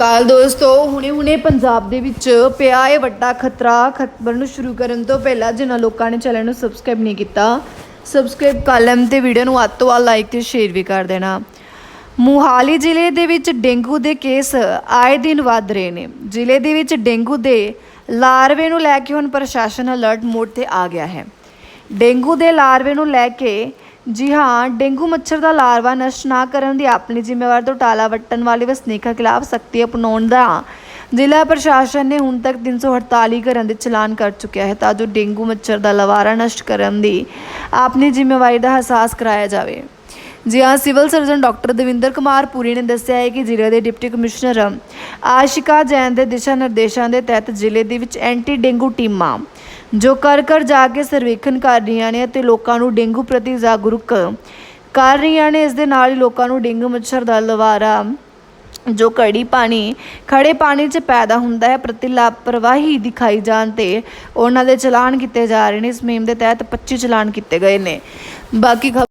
ਕਾਲ ਦੋਸਤੋ, ਹੁਣੇ-ਹੁਣੇ ਪੰਜਾਬ ਦੇ ਵਿੱਚ ਪਿਆ ਇਹ ਵੱਡਾ ਖਤਰਾ। ਖਬਰ ਨੂੰ ਸ਼ੁਰੂ ਕਰਨ ਤੋਂ ਪਹਿਲਾਂ ਜਿਨ੍ਹਾਂ ਲੋਕਾਂ ਨੇ ਚੈਨਲ ਨੂੰ ਸਬਸਕ੍ਰਾਈਬ ਨਹੀਂ ਕੀਤਾ ਸਬਸਕ੍ਰਾਈਬ ਕਰ ਲੈਣ ਤੇ ਵੀਡੀਓ ਨੂੰ ਵੱਧ ਤੋਂ ਵੱਧ ਲਾਈਕ ਤੇ ਸ਼ੇਅਰ ਵੀ ਕਰ ਦੇਣਾ। ਮੋਹਾਲੀ ਜ਼ਿਲ੍ਹੇ ਦੇ ਵਿੱਚ ਡੇਂਗੂ ਦੇ ਕੇਸ ਆਏ ਦਿਨ ਵੱਧ ਰਹੇ ਨੇ। ਜ਼ਿਲ੍ਹੇ ਦੇ ਵਿੱਚ ਡੇਂਗੂ ਦੇ ਲਾਰਵੇ ਨੂੰ ਲੈ ਕੇ ਹੁਣ ਪ੍ਰਸ਼ਾਸਨ ਅਲਰਟ ਮੋਡ ਤੇ ਆ ਗਿਆ ਹੈ। ਡੇਂਗੂ ਦੇ ਲਾਰਵੇ ਨੂੰ ਲੈ ਕੇ ਜੀ ਹਾਂ, ਡੇਂਗੂ ਮੱਛਰ ਦਾ ਲਾਰਵਾ ਨਸ਼ਟ ਨਾ ਕਰਨ ਦੀ ਆਪਣੀ ਜ਼ਿੰਮੇਵਾਰੀ ਤੋਂ ਟਾਲਾ ਵੱਟਣ ਵਾਲੇ ਵਸਨੀਕਾਂ ਖਿਲਾਫ ਸਖਤੀ ਅਪਣਾਉਣ ਦਾ ਜ਼ਿਲ੍ਹਾ ਪ੍ਰਸ਼ਾਸਨ ਨੇ ਹੁਣ ਤੱਕ 348 ਘਰਾਂ ਦੇ ਚਲਾਨ ਕਰ ਚੁੱਕਿਆ ਹੈ ਤਾਂ ਜੋ ਡੇਂਗੂ ਮੱਛਰ ਦਾ ਲਵਾਰਾ ਨਸ਼ਟ ਕਰਨ ਦੀ ਆਪਣੀ ਜ਼ਿੰਮੇਵਾਰੀ ਦਾ ਅਹਿਸਾਸ ਕਰਾਇਆ ਜਾਵੇ। ਜੀ ਹਾਂ, civil surgeon doctor Davinder Kumar Puri ਨੇ ਦੱਸਿਆ ਹੈ ਕਿ ਜ਼ਿਲ੍ਹੇ ਦੇ ਡਿਪਟੀ ਕਮਿਸ਼ਨਰ ਆਸ਼ਿਕਾ ਜੈਨ ਦੇ ਦਿਸ਼ਾ ਨਿਰਦੇਸ਼ਾਂ ਦੇ ਤਹਿਤ ਜ਼ਿਲ੍ਹੇ ਦੇ ਵਿੱਚ ਐਂਟੀ ਡੇਂਗੂ ਟੀਮਾਂ, ਜੋ ਕਰ ਕਰ ਜਾ ਕੇ ਸਰਵੇਖਣ ਕਰ ਰਹੀਆਂ ਨੇ ਅਤੇ ਲੋਕਾਂ ਨੂੰ ਡੇਂਗੂ ਪ੍ਰਤੀ ਜਾਗਰੂਕ ਕਰ ਰਹੀਆਂ ਨੇ। ਇਸ ਦੇ ਨਾਲ ਹੀ ਲੋਕਾਂ ਨੂੰ ਡੇਂਗੂ ਮੱਛਰ ਦਾ ਲਵਾਰਾ, ਜੋ ਕੜੀ ਪਾਣੀ ਖੜੇ ਪਾਣੀ 'ਚ ਪੈਦਾ ਹੁੰਦਾ ਹੈ, ਪ੍ਰਤੀ ਲਾਪਰਵਾਹੀ ਦਿਖਾਈ ਜਾਣ ਤੇ ਉਹਨਾਂ ਦੇ ਚਲਾਨ ਕੀਤੇ ਜਾ ਰਹੇ ਨੇ। ਇਸ ਮੁਹਿੰਮ ਦੇ ਤਹਿਤ 25 ਚਲਾਨ ਕੀਤੇ ਗਏ ਨੇ। ਬਾਕੀ ਖਬਰ